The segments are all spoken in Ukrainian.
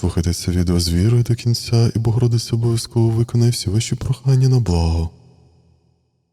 Слухайте це відео з вірою до кінця, і Богородиця обов'язково виконає всі ваші прохання на благо.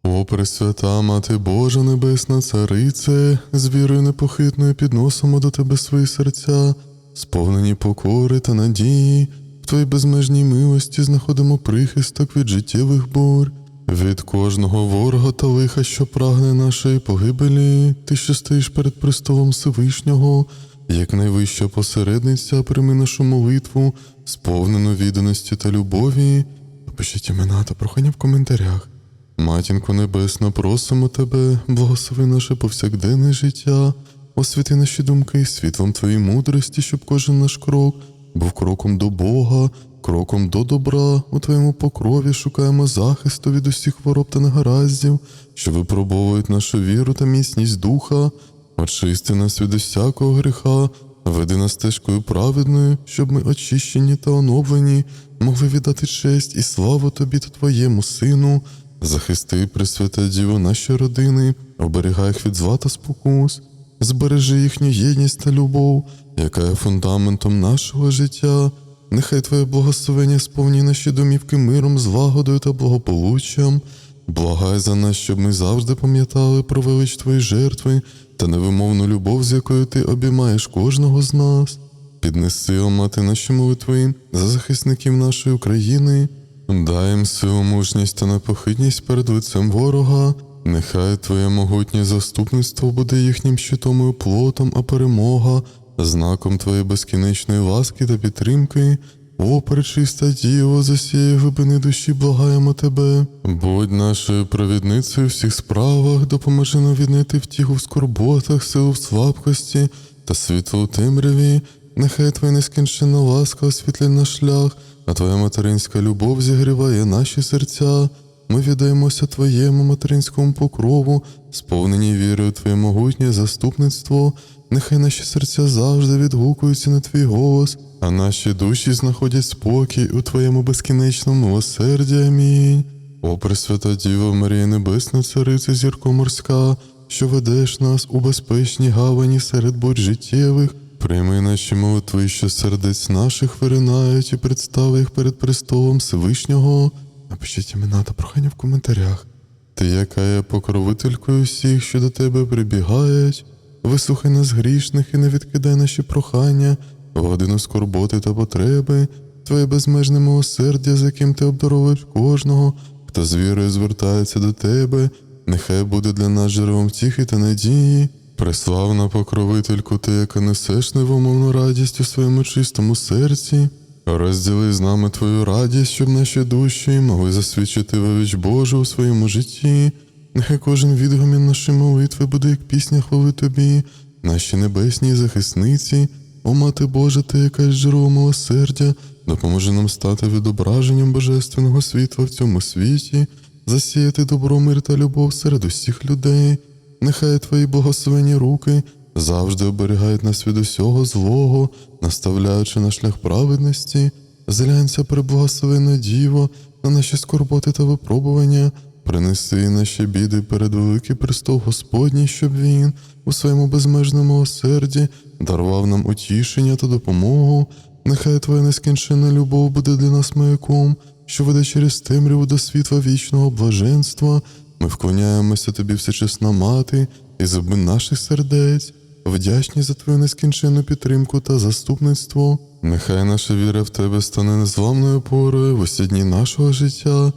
О, Пресвята, Мати Божа Небесна Царице, з вірою непохитною підносимо до Тебе свої серця, сповнені покори та надії, в Твоїй безмежній милості знаходимо прихисток від життєвих бурь, від кожного ворога та лиха, що прагне нашої погибелі, ти, що стоїш перед престолом Всевишнього, як найвища посередниця, прийми нашу молитву, сповнену відданості та любові. Напишіть імена та прохання в коментарях. Матінко Небесна, просимо Тебе, благослови наше повсякденне життя, освіти наші думки світлом Твоєї мудрості, щоб кожен наш крок був кроком до Бога, кроком до добра. У Твоєму покрові шукаємо захисту від усіх хвороб та негараздів, що випробовують нашу віру та міцність духа. Очисти нас від усякого гріха, веди нас стежкою праведною, щоб ми очищені та оновлені, могли віддати честь і славу Тобі та Твоєму Сину. Захисти, Пресвята Діво, наші родини, оберігай їх від зла та спокус, збережи їхню єдність та любов, яка є фундаментом нашого життя. Нехай Твоє благословення сповні наші домівки миром, злагодою та благополуччям. Благай за нас, щоб ми завжди пам'ятали про велич Твої жертви та невимовну любов, з якою Ти обіймаєш кожного з нас. Піднеси, о мати, наші молитви за захисників нашої України. Дай їм силу, мужність та непохитність перед лицем ворога. Нехай Твоє могутнє заступництво буде їхнім щитом і оплотом, а перемога, знаком Твоєї безкінечної ласки та підтримки. О, пречиста Діво, з усієї глибини душі благаємо Тебе. Будь нашою провідницею в всіх справах, допоможи нам віднайти втіху в скорботах, силу в слабкості та світло у темряві. Нехай Твоя нескінченна ласка освітлює наш шлях, а Твоя материнська любов зігріває наші серця. Ми віддаємося Твоєму материнському покрову, сповнені вірою Твоє могутнє заступництво. Нехай наші серця завжди відгукуються на Твій голос, а наші душі знаходять спокій у Твоєму безкінечному милосерді. Амінь. О, Пресвята Діво Марія Небесна, Цариця зірко морська, що ведеш нас у безпечній гавані серед бурь життєвих. Прийми наші молитви, що сердець наших виринають, і представ їх перед престолом Всевишнього. Напишіть імена та прохання в коментарях. Ти, яка є покровителькою всіх, що до тебе прибігають, вислухай нас грішних і не відкидай наші прохання годину скорботи та потреби, твоє безмежне милосердя, з яким ти обдаровуєш кожного, хто з вірою звертається до тебе, нехай буде для нас джерелом втіхи та надії. Преславна покровительку, ти, яка несеш невимовну радість у своєму чистому серці, розділи з нами твою радість, щоб наші душі могли засвідчити велич Божу у своєму житті. Нехай кожен відгомін нашої молитви буде як пісня хвали тобі, наші небесні захисниці, о мати Божа, ти яка є джерело милосердя, допоможи нам стати відображенням божественного світла в цьому світі, засіяти добро, мир та любов серед усіх людей. Нехай твої благословені руки завжди оберігають нас від усього злого, наставляючи на шлях праведності, зглянься преблагословенна Діво на наші скорботи та випробування, принеси наші біди перед великий престол Господній, щоб він у своєму безмежному милосерді дарував нам утішення та допомогу. Нехай твоя нескінченна любов буде для нас маяком, що веде через темряву до світла вічного блаженства. Ми вклоняємося тобі, всечесна мати, і зуби наших сердець, вдячні за твою нескінченну підтримку та заступництво. Нехай наша віра в тебе стане незламною опорою в усі дні нашого життя,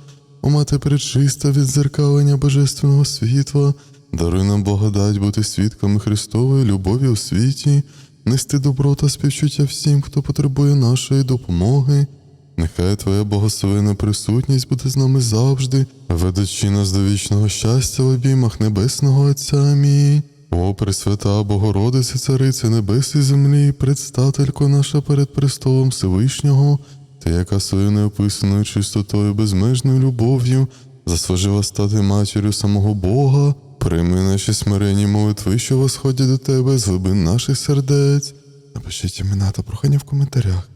мати пречиста від зеркалення божественного світла, даруй нам благодать бути свідками Христової любові у світі, нести добро та співчуття всім, хто потребує нашої допомоги. Нехай Твоя благословена присутність буде з нами завжди, ведучи нас до вічного щастя в обіймах Небесного Отця. Амінь. О, Пресвята Богородиця, Цариця Небес і землі, предстателько наша перед престолом Всевишнього, ти, яка своєю неописаною чистотою, безмежною любов'ю, заслужила стати матір'ю самого Бога, прийми наші смиренні молитви, що восходять до тебе з глибин наших сердець. Напишіть імена та прохання в коментарях.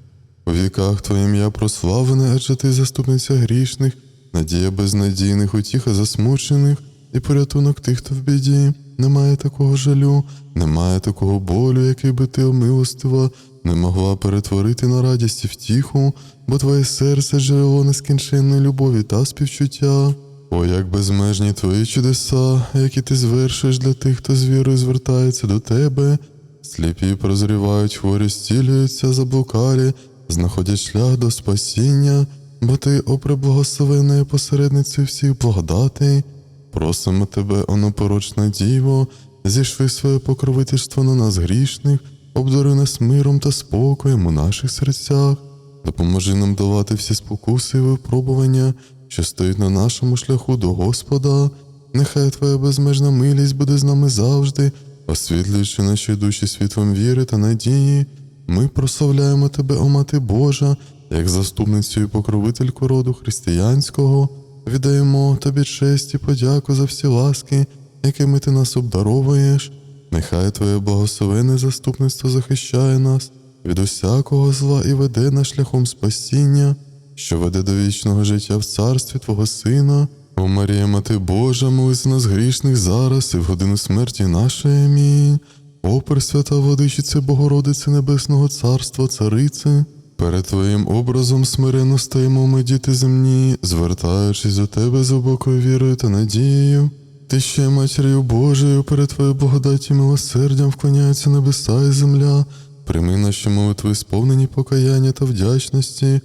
У віках Твоє ім'я прославлене, адже ти заступниця грішних, надія безнадійних, утіха засмучених і порятунок тих, хто в біді. Немає такого жалю, немає такого болю, який би ти омилостива, не могла перетворити на радість і втіху, бо твоє серце джерело нескінченної любові та співчуття. О, як безмежні твої чудеса, які ти звершуєш для тих, хто з вірою звертається до тебе. Сліпі прозрівають, хворі зцілюються, заблукалі, знаходять шлях до спасіння, бо ти, о преблагословенна посередницю всіх благодатей, просимо тебе, о непорочна діво, зішви своє покровительство на нас грішних, обдори нас миром та спокоєм у наших серцях, допоможи нам долати всі спокуси і випробування, що стоять на нашому шляху до Господа. Нехай Твоя безмежна милість буде з нами завжди, освітлюючи наші душі світлом віри та надії. Ми прославляємо Тебе, о Мати Божа, як заступницю і покровительку роду християнського. Віддаємо Тобі честь і подяку за всі ласки, якими ти нас обдаровуєш. Нехай Твоє благословенне заступництво захищає нас від усякого зла і веде нас шляхом спасіння, що веде до вічного життя в царстві Твого Сина. О Марія, Мати Божа, молись нас грішних зараз і в годину смерті нашої. Амінь. О, Пресвята Владичице Богородице Небесного Царства, Царице, перед Твоїм образом смиренно стоїмо ми, діти земні, звертаючись до Тебе з глибокою вірою та надією. Ти ще матір'ю Божою, перед Твоєю благодаті милосердям вклоняються небеса і земля. Прийми наші молитви, сповнені покаяння та вдячності.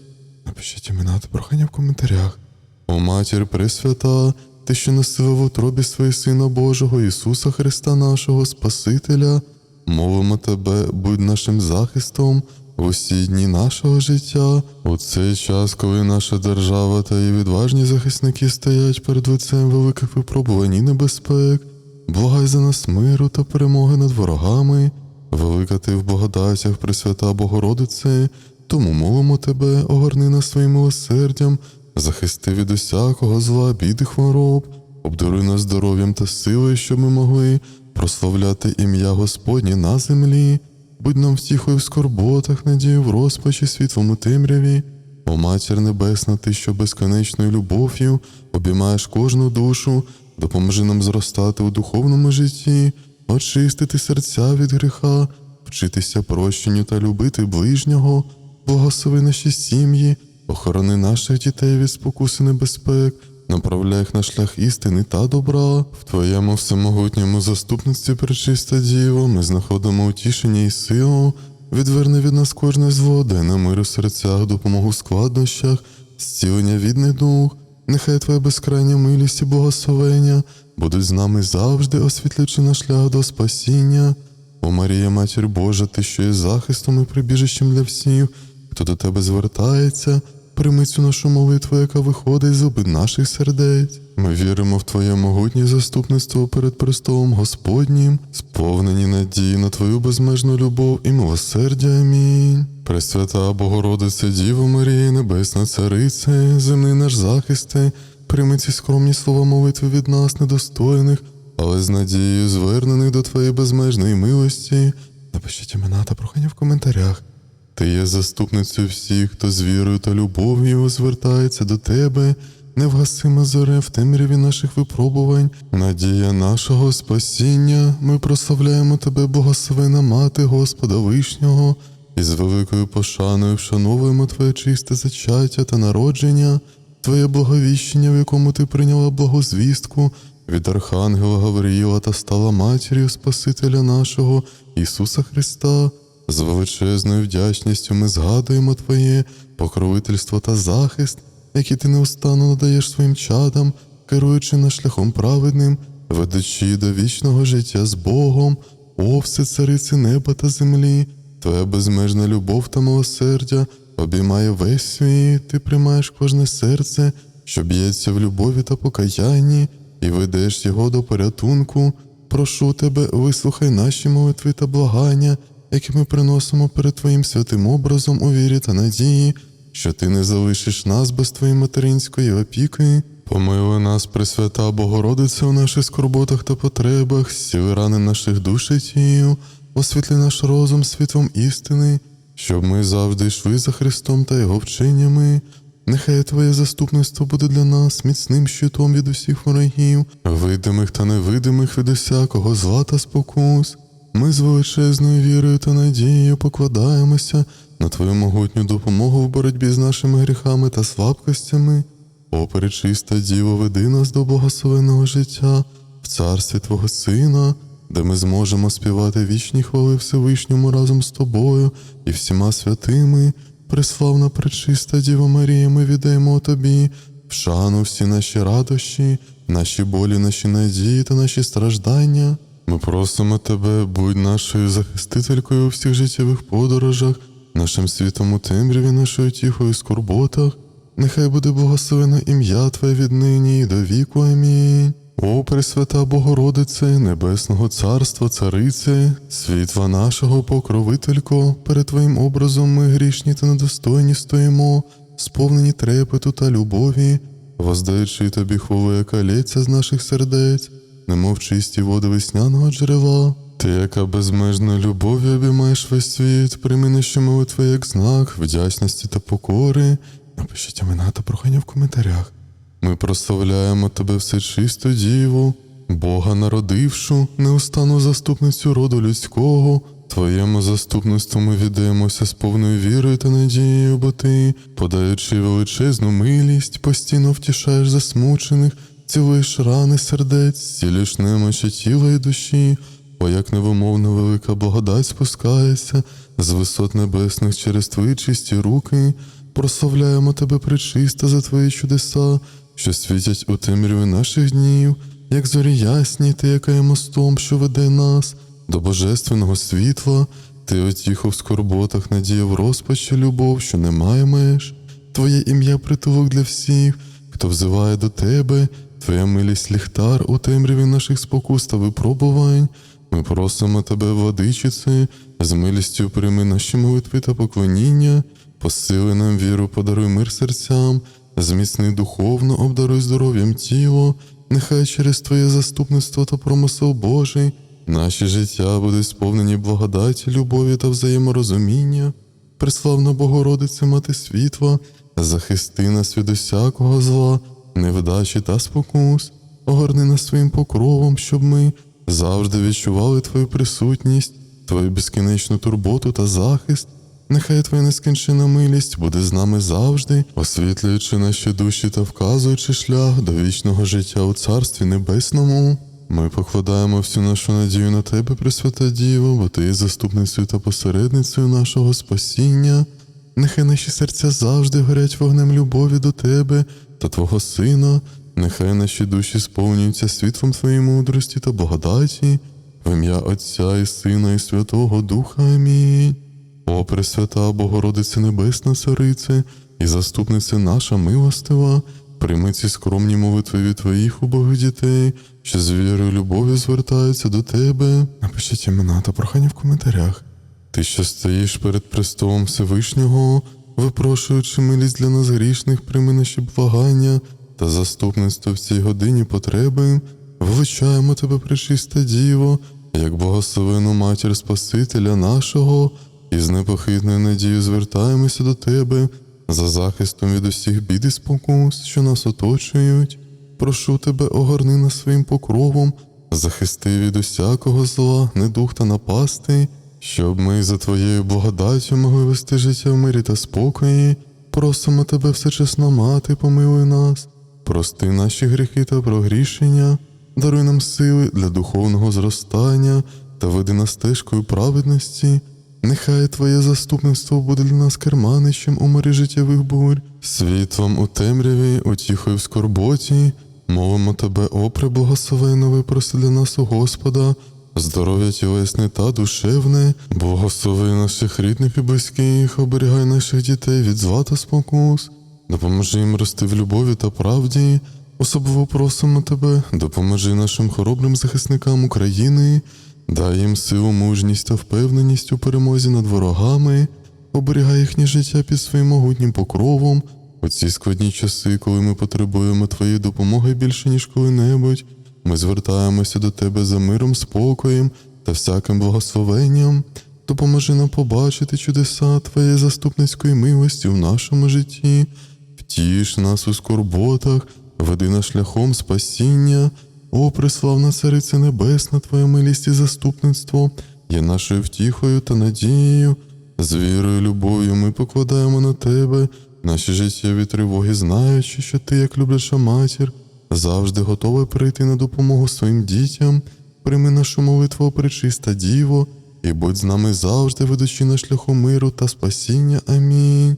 Напишіть імена та прохання в коментарях. О матір Пресвята, ти, що носила в утробі своєї Сина Божого Ісуса Христа нашого Спасителя, мовимо тебе, будь нашим захистом усі дні нашого життя, у цей час, коли наша держава та її відважні захисники стоять перед лицем великих випробувань і небезпек, благай за нас миру та перемоги над ворогами, велика ти в благодатях, Пресвята Богородице, тому молимо тебе, огорни нас своїм милосердям, захисти від усякого зла, бід хвороб, обдаруй нас здоров'ям та силою, щоб ми могли прославляти ім'я Господнє на землі, будь нам втіхою в скорботах, надію в розпачі, світлом у темряві. О Матір Небесна, ти, що безконечною любов'ю обіймаєш кожну душу, допоможи нам зростати у духовному житті, очистити серця від гріха, вчитися прощенню та любити ближнього, благослови наші сім'ї, охорони наших дітей від спокуси небезпек, направляй їх на шлях істини та добра. В Твоєму всемогутньому заступництві пречиста Діво, ми знаходимо утішення і силу. Відверни від нас кожне зло, дай нам мир у серцях, допомогу в складнощах, зцілення від недуг. Нехай Твоя безкрайня милість і благословення будуть з нами завжди, освітлюючи наш шлях до спасіння. О Марія, Матір Божа, ти що є захистом і прибіжищем для всіх, хто до тебе звертається, прийми цю нашу молитву, яка виходить з обид наших сердець. Ми віримо в Твоє могутнє заступництво перед престолом Господнім, сповнені надії на Твою безмежну любов і милосердя. Амінь. Пресвята Богородице, Діво Марія, Небесна Царице, земний наш захисте, прийми ці скромні слова молитви від нас, недостойних, але з надією звернених до Твоєї безмежної милості. Напишіть імена та прохання в коментарях. Ти є заступницею всіх, хто з вірою та любов'ю звертається до тебе, невгасима зоре в темряві наших випробувань, надія нашого спасіння. Ми прославляємо тебе, благословена мати Господа Вишнього, і з великою пошаною вшановуємо Твоє чисте зачаття та народження, Твоє благовіщення, в якому ти прийняла благозвістку. Від Архангела Гавриїла та стала матір'ю Спасителя нашого Ісуса Христа. З величезною вдячністю ми згадуємо Твоє покровительство та захист, які ти неустанно надаєш своїм чадам, керуючи нас шляхом праведним, ведучи до вічного життя з Богом, о все цариці неба та землі, Твоя безмежна любов та милосердя обіймає весь світ, ти приймаєш кожне серце, що б'ється в любові та покаянні, і ведеш його до порятунку. Прошу тебе, вислухай наші молитви та благання, які ми приносимо перед Твоїм святим образом у вірі та надії, що Ти не залишиш нас без Твоєї материнської опіки. Помилуй нас, Пресвята Богородице, у наших скорботах та потребах, зціли рани наших душ і освітли наш розум світлом істини, щоб ми завжди йшли за Христом та Його вченнями. Нехай Твоє заступництво буде для нас міцним щитом від усіх ворогів, видимих та невидимих від усякого зла та спокус. Ми з величезною вірою та надією покладаємося на Твою могутню допомогу в боротьбі з нашими гріхами та слабкостями. О, перечиста Діво, веди нас до благословеного життя в царстві Твого Сина, де ми зможемо співати вічні хвали Всевишньому разом з Тобою і всіма святими. Преславна пречиста Діва Марія, ми віддаємо Тобі, в шану всі наші радощі, наші болі, наші надії та наші страждання. Ми просимо Тебе, будь нашою захистителькою у всіх життєвих подорожах, нашим світом у темряві, нашою тіхою скорботах. Нехай буде благословено ім'я Твоє віднині і до віку. Амінь. О, Пресвята Богородице, Небесного Царства, Царице, світла нашого покровителько, перед Твоїм образом ми грішні та недостойні стоїмо, сповнені трепету та любові, воздаючи тобі хвалу, яка лється з наших сердець, немов чисті води весняного джерела. Ти, яка безмежною любов'ю обіймаєш весь світ, прийми наші молитви як знак вдячності та покори. Напишіть імена та прохання в коментарях. Ми прославляємо тебе всечисту Діву, Бога народившу, неустанну заступницю роду людського. Твоєму заступництву ми віддаємося з повною вірою та надією, бо ти, подаючи величезну милість, постійно втішаєш засмучених, цілуєш рани сердець, зцілюєш немочі тіла і душі, бо як невимовна велика благодать спускається з висот небесних через твої чисті руки. Прославляємо тебе причиста за твої чудеса, що світять у темряві наших днів, як зорі ясні, ти, яка є мостом, що веде нас до божественного світла, ти отіху в скорботах, в розпачі, любов, що не має меж. Твоє ім'я притулок для всіх, хто взиває до тебе, твоя милість ліхтар у темряві наших спокус та випробувань. Ми просимо тебе, владичице, з милістю прийми наші молитви та поклоніння, посили нам віру, подаруй мир серцям, зміцни духовно, обдаруй здоров'ям тіло, нехай через Твоє заступництво та промисел Божий наші життя будуть сповнені благодаті, любові та взаєморозуміння. Преславна Богородице, Мати світла, захисти нас від усякого зла, невдачі та спокус, огорни нас своїм покровом, щоб ми завжди відчували Твою присутність, Твою безкінечну турботу та захист. Нехай Твоя нескінчена милість буде з нами завжди, освітлюючи наші душі та вказуючи шлях до вічного життя у Царстві Небесному. Ми покладаємо всю нашу надію на Тебе, Пресвята Діво, бо Ти є заступницею та посередницею нашого спасіння. Нехай наші серця завжди горять вогнем любові до Тебе та Твого Сина, нехай наші душі сповнюються світлом Твоєї мудрості та благодаті, в ім'я Отця і Сина, і Святого Духа. Амінь. О, Пресвята Богородице Небесна Царице і заступниця наша милостива, прийми ці скромні молитви від Твоїх убогих дітей, що з вірою любов'ю звертаються до Тебе. Напишіть імена та прохання в коментарях. Ти, що стоїш перед престолом Всевишнього, випрошуючи милість для нас грішних, прийми наші благання та заступництво в цій годині потреби, величаємо тебе, пречиста Діво, як благословену матір Спасителя нашого, і з непохитною надією звертаємося до тебе за захистом від усіх бід і спокус, що нас оточують. Прошу тебе, огорни нас своїм покровом, захисти від усякого зла, недух та напасти, щоб ми за твоєю благодаттю могли вести життя в мирі та спокої. Просимо тебе, всечесна мати, помилуй нас, прости наші гріхи та прогрішення, даруй нам сили для духовного зростання та веди нас стежкою праведності. Нехай Твоє заступництво буде для нас керманищем у морі життєвих бурь, світлом у темряві, утіхою в скорботі. Молимо тебе, о преблагословенно, випроси для нас у Господа, здоров'я тілесне та душевне, благослови наших рідних і близьких, оберігай наших дітей від зла та спокус, допоможи їм рости в любові та правді. Особливо просимо тебе, допоможи нашим хоробрим захисникам України, дай їм силу, мужність та впевненість у перемозі над ворогами, оберігай їхнє життя під своїм могутнім покровом. У ці складні часи, коли ми потребуємо твоєї допомоги більше, ніж коли-небудь, ми звертаємося до тебе за миром, спокоєм та всяким благословенням. Допоможи нам побачити чудеса Твоєї заступницької милості в нашому житті, втіш нас у скорботах, веди нас шляхом спасіння, о, преславна Цариця Небесна, Твоя милість і заступництво, є нашою втіхою та надією. З вірою, любов'ю ми покладаємо на тебе наші життєві тривоги, знаючи, що ти, як любляча матір, завжди готова прийти на допомогу своїм дітям. Прийми нашу молитву, пречиста Діво, і будь з нами завжди, ведучи на шляху миру та спасіння. Амінь.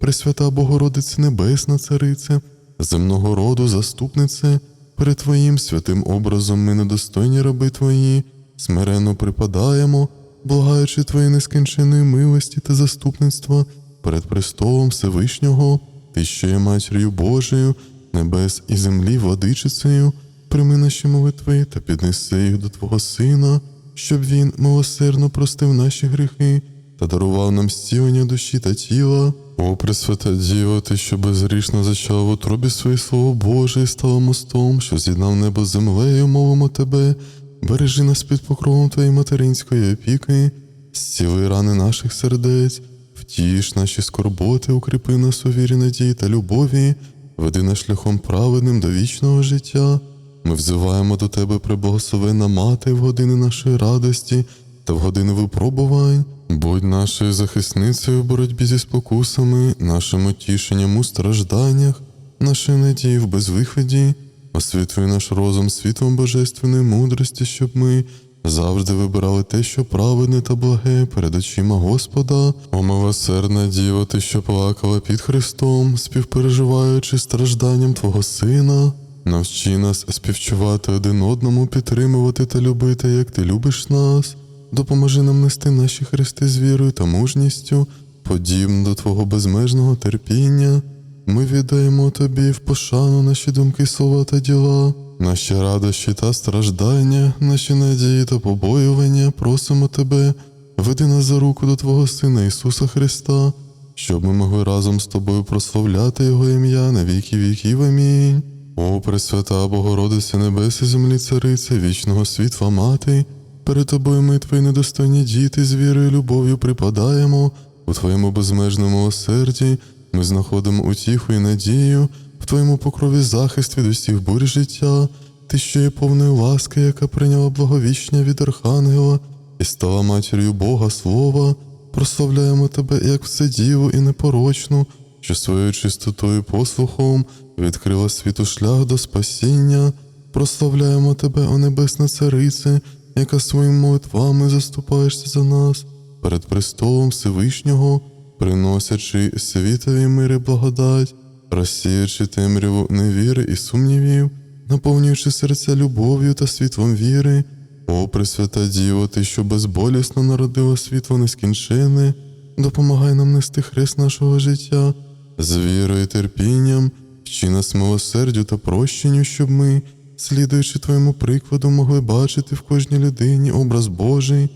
Пресвята Богородице Небесна Царице, земного роду заступнице, перед Твоїм святим образом ми недостойні раби Твої, смиренно припадаємо, благаючи Твої нескінченної милості та заступництва перед престолом Всевишнього, Ти, що є матір'ю Божою, небес і землі, владичицею, прийми наші молитви та піднеси їх до Твого Сина, щоб Він милосердно простив наші гріхи та дарував нам зцілення душі та тіла. О, Пресвята Діво, ти, що безгрішно зачав в утробі своє Слово Боже і стало мостом, що з'єднав небо з землею, мовимо тебе, бережи нас під покровом Твоєї материнської опіки, зціли рани наших сердець, втіш наші скорботи, укріпи нас у вірі, надії та любові, веди нас шляхом праведним до вічного життя. Ми взиваємо до Тебе, преблагословенна мати, в години нашої радості та в години випробувань. Будь нашою захисницею в боротьбі зі спокусами, нашим утішенням у стражданнях, нашою надією в безвиході, освітлюй наш розум світлом божественної мудрості, щоб ми завжди вибирали те, що праведне та благе перед очима Господа. О милосердна Діво, ти, що плакала під Христом, співпереживаючи стражданням Твого Сина. Навчи нас співчувати один одному, підтримувати та любити, як ти любиш нас. Допоможи нам нести наші хрести з вірою та мужністю, подібно до Твого безмежного терпіння. Ми віддаємо Тобі в пошану наші думки, слова та діла, наші радощі та страждання, наші надії та побоювання, просимо Тебе, веди нас за руку до Твого Сина Ісуса Христа, щоб ми могли разом з Тобою прославляти Його ім'я на віки віків. Амінь. О, Пресвята Богородиця Небес і землі Цариця, вічного світла Мати, перед Тобою ми, Твої недостойні діти, з вірою і любов'ю припадаємо, у Твоєму безмежному милосерді ми знаходимо утіху і надію, в Твоєму покрові захист від усіх бурь життя, Ти, що є повною ласки, яка прийняла благовіщення від Архангела і стала матір'ю Бога Слова, прославляємо Тебе як вседіву і непорочну, що своєю чистотою послухом відкрила світу шлях до спасіння, прославляємо Тебе, о Небесна Царице, яка своїми молитвами заступаєшся за нас. Перед престолом Всевишнього, приносячи світові мир і благодать, розсіючи темряву невіри і сумнівів, наповнюючи серця любов'ю та світлом віри. О, Пресвята Діво, Ти, що безболісно народила світло нескінчене, допомагай нам нести хрест нашого життя з вірою і терпінням, вчи нас милосердю та прощенню, щоб ми, слідуючи Твоєму прикладу, могли бачити в кожній людині образ Божий.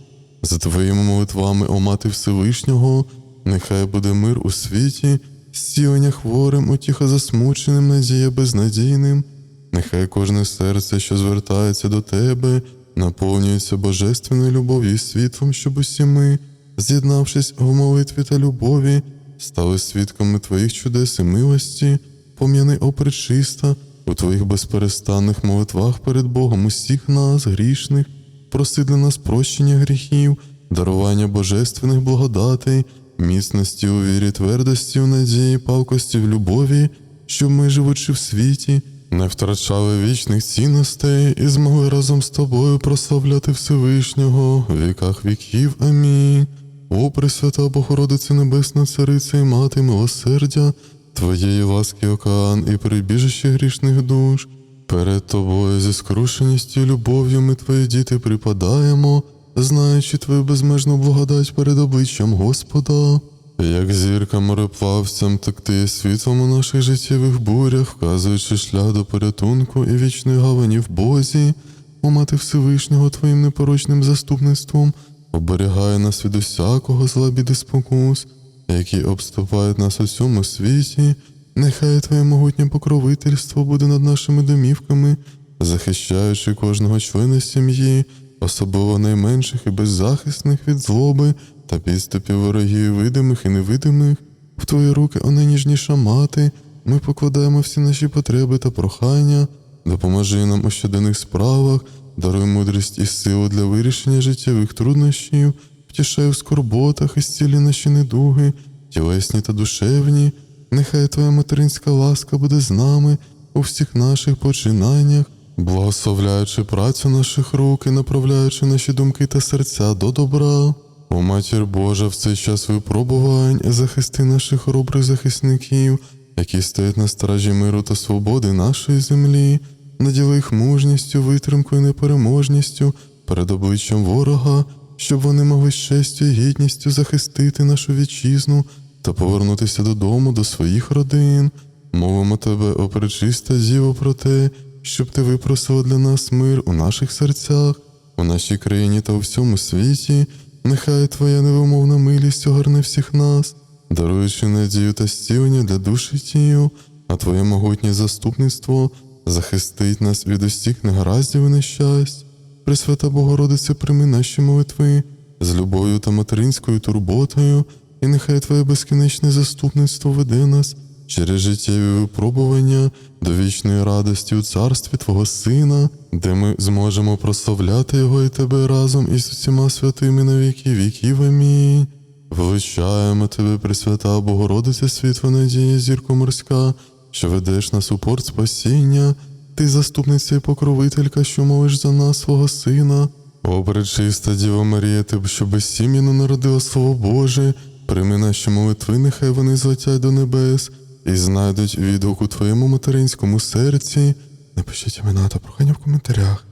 За Твоїми молитвами, о Мати Всевишнього, нехай буде мир у світі, зцілення хворим, утіха засмученим, надія безнадійним. Нехай кожне серце, що звертається до Тебе, наповнюється божественною любов'ю і світлом, щоб усі ми, з'єднавшись в молитві та любові, стали свідками Твоїх чудес і милості, пом'яни опричиста у Твоїх безперестанних молитвах перед Богом усіх нас, грішних, проси для нас прощення гріхів, дарування божественних благодатей, міцності у вірі, твердості у надії, палкості в любові, щоб ми, живучи в світі, не втрачали вічних цінностей і змогли разом з тобою прославляти Всевишнього в віках віків. Амінь. О, Пресвята Богородице Небесна Цариця і Мати милосердя, Твоєї ласки океан і прибіжище грішних душ. Перед тобою зі скрушеністю любов'ю ми твої діти припадаємо, знаючи твою безмежну благодать перед обличчям Господа. Як зірка мореплавцям, так ти є світлом у наших життєвих бурях, вказуючи шлях до порятунку і вічної гавані в Бозі, о мати Всевишнього Твоїм непорочним заступництвом, оберігає нас від усякого зла біди спокус, які обступають нас у цьому світі. Нехай Твоє могутнє покровительство буде над нашими домівками, захищаючи кожного члена сім'ї, особливо найменших і беззахисних від злоби та підступів ворогів видимих і невидимих. В Твої руки, о найніжніша мати, ми покладаємо всі наші потреби та прохання, допоможи нам у щоденних справах, даруй мудрість і силу для вирішення життєвих труднощів, втішай у скорботах і зцілі наші недуги, тілесні та душевні. Нехай Твоя материнська ласка буде з нами у всіх наших починаннях, благословляючи працю наших рук і направляючи наші думки та серця до добра. О матір Божа, в цей час випробувань захисти наших хоробрих захисників, які стоять на стражі миру та свободи нашої землі, наділи їх мужністю, витримкою і непереможністю перед обличчям ворога, щоб вони могли з честю і гідністю захистити нашу вітчизну та повернутися додому до своїх родин. Мовимо тебе, о пречиста Діво, про те, щоб ти випросила для нас мир у наших серцях, у нашій країні та у всьому світі. Нехай Твоя невимовна милість огорне всіх нас, даруючи надію та зцілення для душі тіл, а Твоє могутнє заступництво захистить нас від усіх негараздів і нещасть. Пресвята Богородице, прийми наші молитви з любов'ю та материнською турботою, і нехай Твоє безкінечне заступництво веде нас через життєві випробування до вічної радості у царстві Твого Сина, де ми зможемо прославляти Його і Тебе разом із усіма святими на віки віків. Амінь. Величаємо Тебе, Пресвята Богородиця, світла надія, зірко морська, що ведеш нас у порт спасіння, Ти заступниця і покровителька, що молиш за нас, свого Сина. О, пречиста Діва Марія, Ти, що безсім'яно народила Слово Боже, прийми наші молитви, нехай вони злетять до небес і знайдуть відгук у Твоєму материнському серці. Напишіть імена та прохання в коментарях.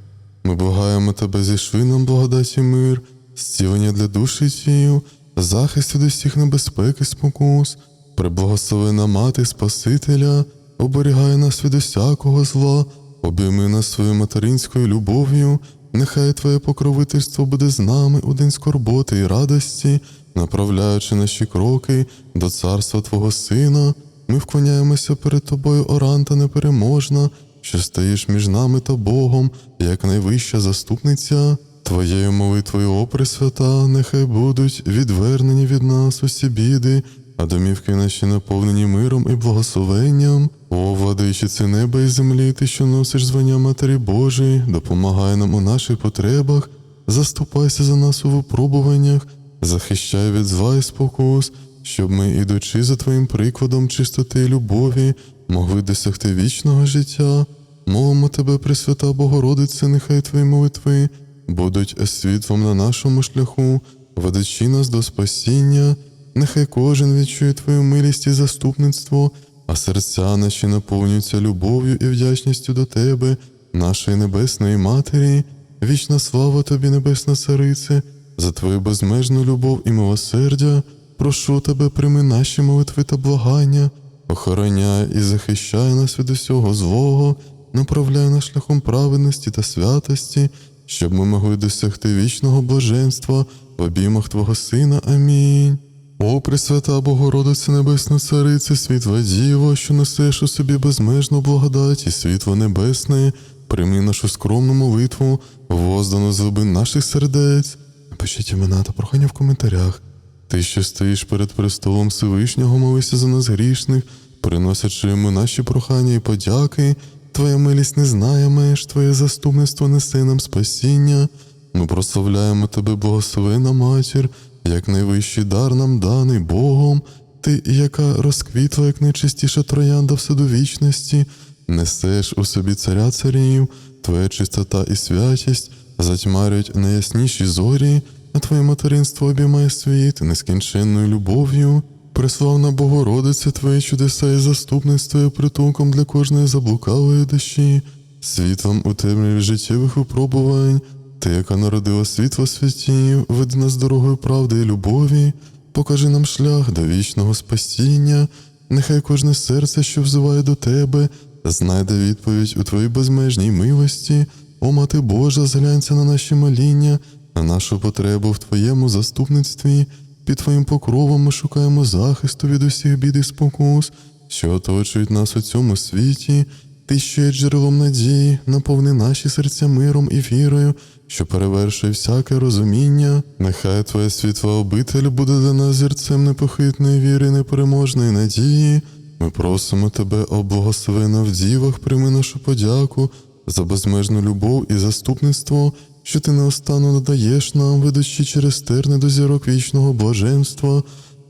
Ми благаємо тебе зішви нам благодаті мир, зцілення для душі тіл, захист від усіх небезпек і спокус, приблагословена мати Спасителя, оберігає нас від усякого зла, обійми нас своєю материнською любов'ю, нехай Твоє покровительство буде з нами у скорботи і радості, направляючи наші кроки до царства Твого Сина. Ми вклоняємося перед Тобою, Оранта непереможна, що стоїш між нами та Богом, як найвища заступниця. Твоєю молитвою, о Пресвята, нехай будуть відвернені від нас усі біди, а домівки наші наповнені миром і благословенням. О, владичице неба і землі, ти, що носиш звання Матері Божої, допомагай нам у наших потребах, заступайся за нас у випробуваннях, захищай від зла і спокус, щоб ми, ідучи за Твоїм прикладом чистоти і любові, могли досягти вічного життя. Мовимо тебе, Пресвята Богородице, нехай Твої молитви будуть світлом на нашому шляху, ведучи нас до спасіння, нехай кожен відчує Твою милість і заступництво, а серця наші наповнюються любов'ю і вдячністю до Тебе, нашої Небесної Матері, вічна слава Тобі, Небесна Царице, за Твою безмежну любов і милосердя. Прошу тебе, прийми наші молитви та благання, охороняй і захищай нас від усього злого, направляй нас шляхом праведності та святості, щоб ми могли досягти вічного блаженства в обіймах Твого Сина. Амінь. О, Пресвята Богородице Небесна Царице, світла Діво, що несеш у собі безмежну благодать і світло небесне, прийми нашу скромну молитву, воздану з глибин наших сердець. Напишіть імена та прохання в коментарях. Ти, що стоїш перед престолом Всевишнього, молися за нас грішних, приносячи йому наші прохання і подяки. Твоя милість не знає меж, Твоє заступництво несе нам спасіння. Ми прославляємо Тебе, благословена матір, як найвищий дар нам даний Богом, Ти, яка розквітла, як найчистіша троянда в саду вічності, несеш у собі царя царів, Твоя чистота і святість затьмарюють найясніші зорі, а Твоє материнство обіймає світ нескінченною любов'ю. Преславна Богородице, Твої чудеса і заступництво є притулком для кожної заблукалої душі, світлом у темряві життєвих випробувань, Ти, яка народила світло святів, веди нас дорогою правди і любові, покажи нам шлях до вічного спасіння, нехай кожне серце, що взиває до Тебе, знайде відповідь у Твоїй безмежній милості, о Мати Божа, зглянься на наші моління, на нашу потребу в Твоєму заступництві. Під Твоїм покровом ми шукаємо захисту від усіх бід і спокус, що оточують нас у цьому світі. Ти, що є джерелом надії, наповни наші серця миром і вірою, що перевершує всяке розуміння. Нехай Твоя світла обитель буде для нас зірцем непохитної віри, непереможної надії. Ми просимо тебе, о благословена в дівах, прийми нашу подяку за безмежну любов і заступництво, що ти неостанно надаєш нам, ведучи через терни до зірок вічного блаженства.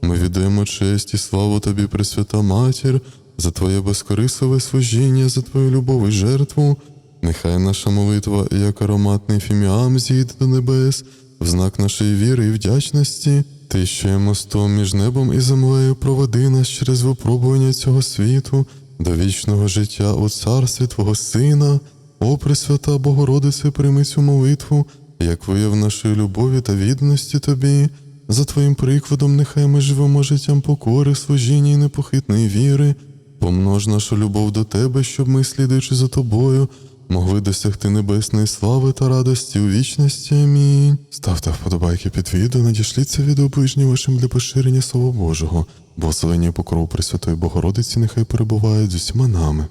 Ми віддаємо честь і славу тобі, Пресвята Матір, за твоє безкорисливе служіння, за твою любов і жертву. Нехай наша молитва, як ароматний фіміам, зійде до небес, в знак нашої віри і вдячності. Ти, що є мостом між небом і землею, проведи нас через випробування цього світу до вічного життя у царстві Твого Сина. О, Пресвята Богородице, прийми цю молитву, як вияв нашої любові та відданості Тобі. За Твоїм прикладом, нехай ми живемо життям покори, служіння і непохитної віри. Помнож нашу любов до Тебе, щоб ми, слідуючи за Тобою, могли досягти небесної слави та радості у вічності. Амінь. Ставте вподобайки під відео, надішліть це відео ближнім вашим для поширення Слова Божого. Благословення і покров Пресвятої Богородиці нехай перебувають з усіма нами.